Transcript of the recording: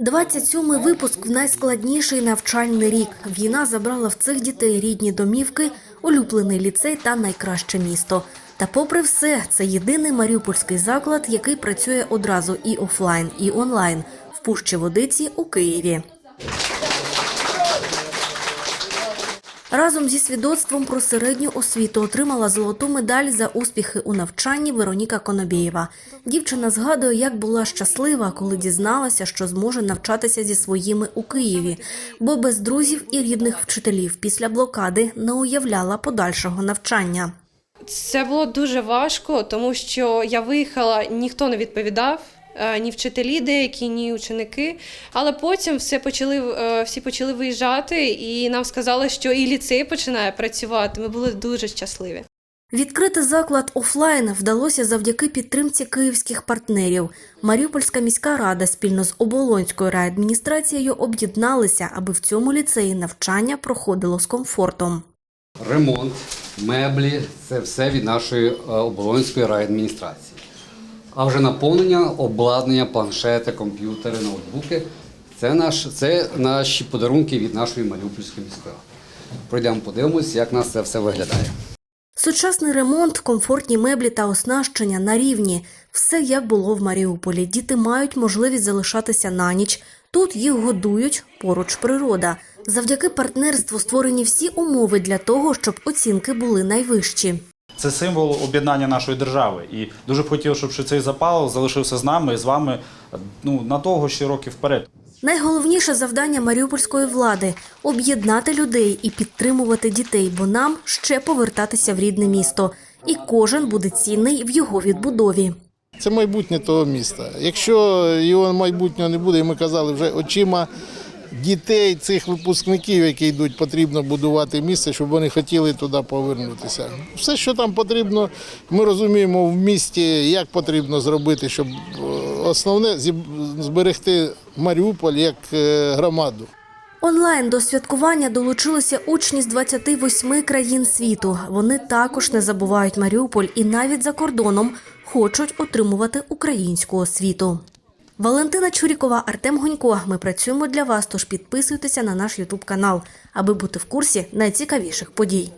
27-й випуск в найскладніший навчальний рік. Війна забрала в цих дітей рідні домівки, улюблений ліцей та найкраще місто. Та попри все, це єдиний маріупольський заклад, який працює одразу і офлайн, і онлайн в Пущі Водиці у Києві. Разом зі свідоцтвом про середню освіту отримала золоту медаль за успіхи у навчанні Вероніка Конобєєва. Дівчина згадує, як була щаслива, коли дізналася, що зможе навчатися зі своїми у Києві, бо без друзів і рідних вчителів після блокади не уявляла подальшого навчання. Це було дуже важко, тому що я виїхала, ніхто не відповідав. Е, Ні вчителі деякі, ні ученики. Але потім все почали, е, всі почали виїжджати, і нам сказали, що і ліцей починає працювати. Ми були дуже щасливі. Відкрити заклад офлайн вдалося завдяки підтримці київських партнерів. Маріупольська міська рада спільно з Оболонською райадміністрацією об'єдналися, аби в цьому ліцеї навчання проходило з комфортом. Ремонт, меблі це все від нашої е, оболонської райадміністрації. А вже наповнення, обладнання, планшети, комп'ютери, ноутбуки це, наш, це наші подарунки від нашої Маріупольської міської. Пройдемо, подивимось, як нас це все виглядає. Сучасний ремонт, комфортні меблі та оснащення на рівні. Все як було в Маріуполі. Діти мають можливість залишатися на ніч. Тут їх годують поруч природа. Завдяки партнерству створені всі умови для того, щоб оцінки були найвищі. Це символ об'єднання нашої держави. І дуже б хотів, щоб цей запал залишився з нами і з вами ну, надовго ще років вперед. Найголовніше завдання маріупольської влади об'єднати людей і підтримувати дітей, бо нам ще повертатися в рідне місто, і кожен буде цінний в його відбудові. Це майбутнє того міста. Якщо його майбутнього не буде, і ми казали вже очима дітей, цих випускників, які йдуть, потрібно будувати місце, щоб вони хотіли туди повернутися. Все, що там потрібно, ми розуміємо в місті, як потрібно зробити, щоб е, основне зберегти Маріуполь як е, громаду. Онлайн до святкування долучилися учні з 28 країн світу. Вони також не забувають Маріуполь і навіть за кордоном хочуть отримувати українську освіту. Валентина Чурікова, Артем Гунько. Ми працюємо для вас. Тож підписуйтеся на наш Ютуб канал, аби бути в курсі найцікавіших подій.